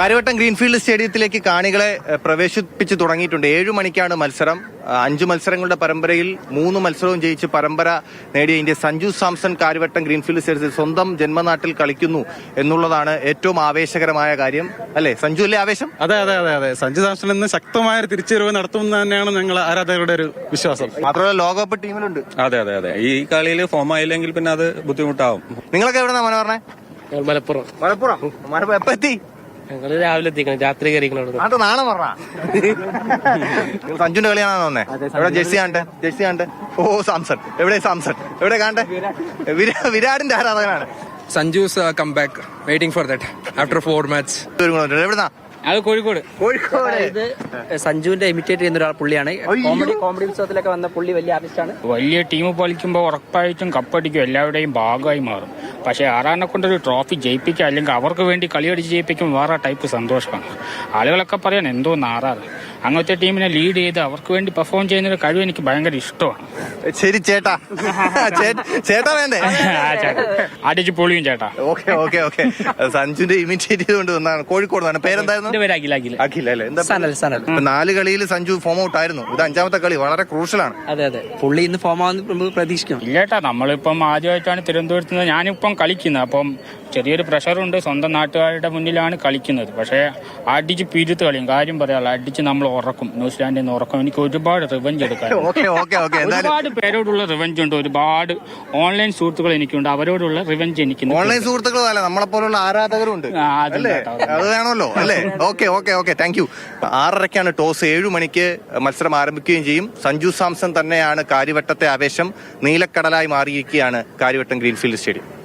Karyavattom greenfield സ്റ്റേഡിയത്തിലേക്ക് കാണികളെ പ്രവേശിപ്പിച്ച് തുടങ്ങിയിട്ടുണ്ട്. ഏഴു മണിക്കാണ് മത്സരം. അഞ്ചു മത്സരങ്ങളുടെ പരമ്പരയിൽ മൂന്ന് മത്സരവും ജയിച്ച് പരമ്പര നേടിയ ഇന്ത്യ സഞ്ജു സാംസൺ കാര്യവട്ടം ഗ്രീൻഫീൽഡ് സ്റ്റേഡിയത്തിൽ സ്വന്തം ജന്മനാട്ടിൽ കളിക്കുന്നു എന്നുള്ളതാണ് ഏറ്റവും ആവേശകരമായ കാര്യം. അല്ലേ? സഞ്ജു അല്ലേ ആവേശം? അതെ അതെ അതെ അതെ. സഞ്ജു സാംസൺ ഇന്ന് ശക്തമായ ഒരു തിരിച്ചുവരവ് നടത്തുമെന്ന് തന്നെയാണ് ഞങ്ങൾ ആരാധകരുടെ ഒരു വിശ്വാസം. മാത്രമല്ല ലോകകപ്പ് ടീമിലുണ്ട്. അതെ അതെ അതെ. ഈ കളിയിൽ ഫോം ആയില്ലെങ്കിൽ പിന്നെ അത് ബുദ്ധിമുട്ടാവും. നിങ്ങളൊക്കെ എവിടെ നിന്നാണ് പറഞ്ഞേ മലപ്പുറം. മലപ്പുറം. മലപ്പുറം ഞങ്ങൾ രാവിലെ എത്തിക്കണം രാത്രി കയറിക്കണം അവിടെ അത് നാളെ പറഞ്ഞ? സഞ്ജുന്റെ കളിയാണോ തോന്നേ എവിടെ ജെഴ്സി കാണട്ടെ? ജെഴ്സി കാണട്ടെ? ഓ സാംസൺ. എവിടെ സാംസൺ? എവിടെ കാണട്ടെ? വിരാ- വിരാടിന്റെ ആരാധകനാണ്? Sanju's come back waiting for that after four match. എവിടുന്നാ? അത് കോഴിക്കോട്. കോഴിക്കോട്. ഇത് സഞ്ജുവിന്റെ ഇമിറ്റേറ്റ് ചെയ്യുന്ന ഒരാൾ പുള്ളിയാണ്. കോമഡി കോമഡി ഉത്സവത്തിലൊക്കെ വന്ന പുള്ളി വലിയ ആർട്ടിസ്റ്റാണ് വലിയ ടീം പൊളിക്കുമ്പോൾ ഉറപ്പായിട്ടും കപ്പടിക്കും എല്ലാവരുടെയും ഭാഗമായി മാറും. പക്ഷേ ആറാനെ കൊണ്ടൊരു ട്രോഫി ജയിപ്പിക്കുക അല്ലെങ്കിൽ അവർക്ക് വേണ്ടി കളിയടിച്ച് ജയിപ്പിക്കും വേറെ ടൈപ്പ് സന്തോഷമാണ്. ആളുകളൊക്കെ പറയാൻ എന്തോ നാറാറ്. അങ്ങനത്തെ ടീമിനെ ലീഡ് ചെയ്ത് അവർക്ക് വേണ്ടി പെർഫോം ചെയ്യുന്ന ഒരു കഴിവ് എനിക്ക് ഭയങ്കര ഇഷ്ടമാണ്. ശരി ചേട്ടാ. ചേട്ടാ വേണ്ടേ? അടിച്ച് പൊളിയും ചേട്ടാ. Okay okay okay. സഞ്ജുന്റെ ഇമിറ്റേറ്റ് ചെയ്തുകൊണ്ട് വന്നാണ്. കോഴിക്കോട് നിന്നാണ് പേരെന്തായിരുന്നു? പേര് അഖില അല്ലേ? എന്താ സനൽ സനൽ. ഇപ്പൊ നാല് കളിയിൽ സഞ്ജു ഫോം ഔട്ട് ആയിരുന്നു. ഇത് അഞ്ചാമത്തെ കളി. വളരെ ക്രൂഷ്യലാണ് അതെ അതെ. പുള്ളി ഇന്ന് ഫോം ആവുന്ന നമുക്ക് പ്രതീക്ഷിക്കണം ഇല്ലേട്ടാ നമ്മളിപ്പം ആദ്യമായിട്ടാണ് തിരുവനന്തപുരത്ത് നിന്ന് ഞാനിപ്പം കളിക്കുന്നത്. അപ്പം ചെറിയൊരു പ്രഷറുണ്ട് സ്വന്തം നാട്ടുകാരുടെ മുന്നിലാണ് കളിക്കുന്നത്. പക്ഷേ അടിച്ച് പിരുത്ത് കളിയും. കാര്യം പറയാനുള്ള അടിച്ച് നമ്മൾ ഉറക്കും. ന്യൂസിലാൻഡിൽ നിന്ന് ഉറക്കും. എനിക്ക് ഒരുപാട് റിവഞ്ച് എടുക്കാൻ ഓക്കെ ഓക്കെ ഓക്കെ. എന്തായാലും ഒരുപാട് പേരോടുള്ള റിവഞ്ച് ഉണ്ട്. ഒരുപാട് ഓൺലൈൻ സുഹൃത്തുക്കൾ എനിക്കുണ്ട്. അവരോടുള്ള റിവഞ്ച് എനിക്ക് ഓൺലൈൻ സുഹൃത്തുക്കളും അല്ല നമ്മളെ പോലുള്ള ആരാധകരുണ്ട് അല്ലേ? അത് വേണമല്ലോ അല്ലേ? Okay okay okay thank you ആറരയ്ക്കാണ് toss ഏഴു മണിക്ക് മത്സരം ആരംഭിക്കുകയും ചെയ്യും. സഞ്ജു സാംസൺ തന്നെയാണ് കാര്യവട്ടത്തെ ആവേശം. നീലക്കടലായി മാറിയിരിക്കുകയാണ് കാര്യവട്ടം ഗ്രീൻഫീൽഡ് സ്റ്റേഡിയം.